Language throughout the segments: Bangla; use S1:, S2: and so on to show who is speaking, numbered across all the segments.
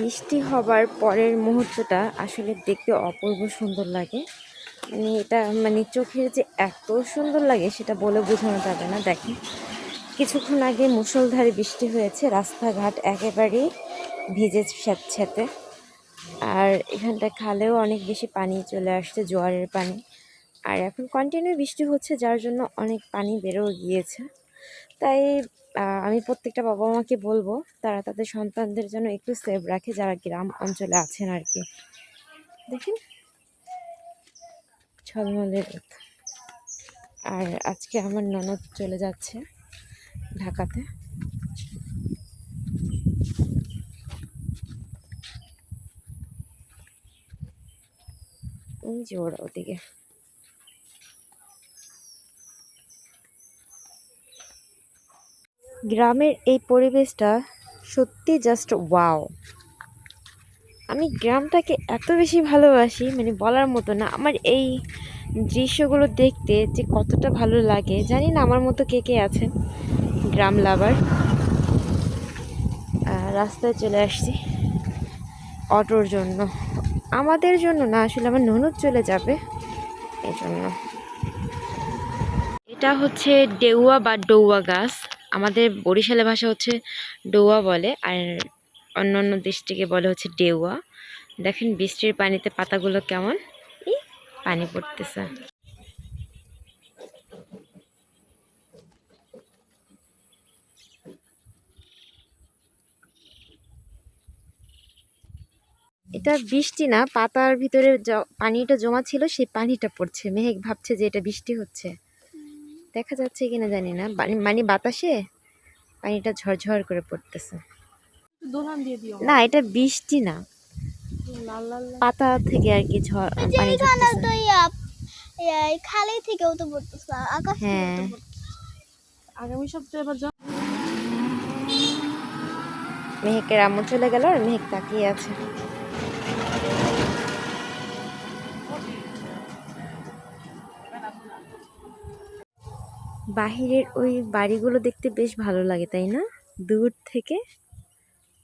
S1: বৃষ্টি হবার পরের মুহূর্তটা আসলে দেখতে অপূর্ব সুন্দর লাগে। মানে এটা মানে চোখের যে এত সুন্দর লাগে সেটা বলে বোঝানো যাবে না, দেখেন। কিছুক্ষণ আগে মুষলধারে বৃষ্টি হয়েছে, রাস্তাঘাট একেবারেই ভিজে স্যাঁতস্যাঁতে আর এখানটা খালেও অনেক বেশি পানি চলে আসছে, জোয়ারের পানি। আর এখন কন্টিনিউ বৃষ্টি হচ্ছে, যার জন্য অনেক পানি বেরো গিয়েছে। তাই আমি প্রত্যেকটা বাবা মাকে বলব, তারা তাদের সন্তানদের যেন একটু সেভ রাখে যারা গ্রাম অঞ্চলে আছেন আর কি। দেখেন ঝলমলে আর আজকে আমার ননদ চলে যাচ্ছে ঢাকাতে। ওই যে ওরা ওদিকে। গ্রামের এই পরিবেশটা সত্যি জাস্ট ওয়াও আমি গ্রামটাকে এত বেশি ভালোবাসি মানে বলার মতো না। আমার এই দৃশ্যগুলো দেখতে যে কতটা ভালো লাগে, জানি না আমার মতো কে কে আছেন গ্রাম লাভার রাস্তায় চলে আসছি অটোর জন্য। আমাদের জন্য না, আসলে আমার ননদ চলে যাবে এই জন্য এটা হচ্ছে ডেউয়া বা ডৌয়া গাছ। আমাদের বরিশালে ভাষা হচ্ছে ডোয়া বলে, আর অন্য অন্য ডিস্ট্রিক্টে বলে হচ্ছে ডেওয়া। দেখেন বৃষ্টির পানিতে পাতাগুলো কেমন? পানি পড়তেছে। এটা বৃষ্টি না, পাতার ভিতরে পানিটা জমা ছিল, সেই পানিটা পড়ছে। মেহেক ভাবছে যে এটা বৃষ্টি হচ্ছে। দেখা যাচ্ছে কিনা জানি না। মানে বাতাসে পানিটা ঝরঝর করে পড়তেছে। না এটা বৃষ্টি না।
S2: লাল লাল লাল।
S1: পাতা থেকে আর কি ঝড় পানি
S3: খালি থেকেও তো পড়তেছে আকাশ
S1: হ্যাঁ।
S2: আগামী সপ্তাহে এবার যাও।
S1: মেহেকের আম্মু চলে গেল আর মেহেক তাকিয়ে আছে। বাহিরের ওই বাড়িগুলো দেখতে বেশ ভালো লাগে, তাই না? দূর থেকে।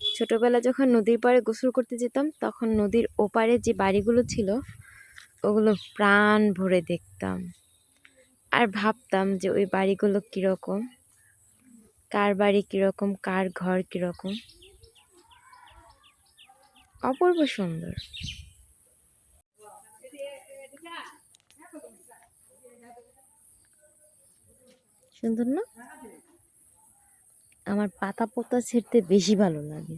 S1: ছোটবেলা যখন নদীর পাড়ে গোসল করতে যেতাম, তখন নদীর ওপারে যে বাড়িগুলো ছিল, ওগুলো প্রাণ ভরে দেখতাম। আর ভাবতাম যে ওই বাড়িগুলো কীরকম, কার বাড়ি কীরকম, কার ঘর কীরকম। অপূর্ব সুন্দর। সুন্দর না? আমার পাতা পোতা ছিঁড়তে বেশি ভালো লাগে।